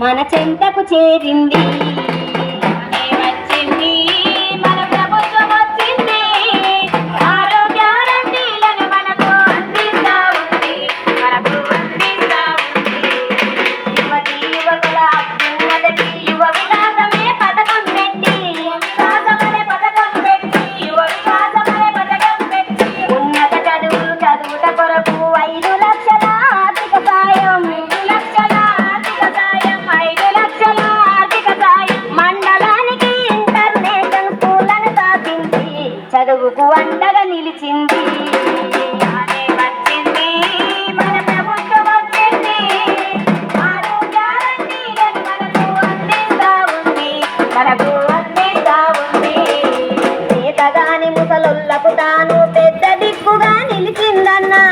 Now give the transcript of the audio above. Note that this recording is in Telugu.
మన చెంతకు చేరింది. మనకు అన్నిగా ఉంది. నేతగాని ముసలుల్లకు పెద్ద దిక్కుగా నిలిచిందన్నా.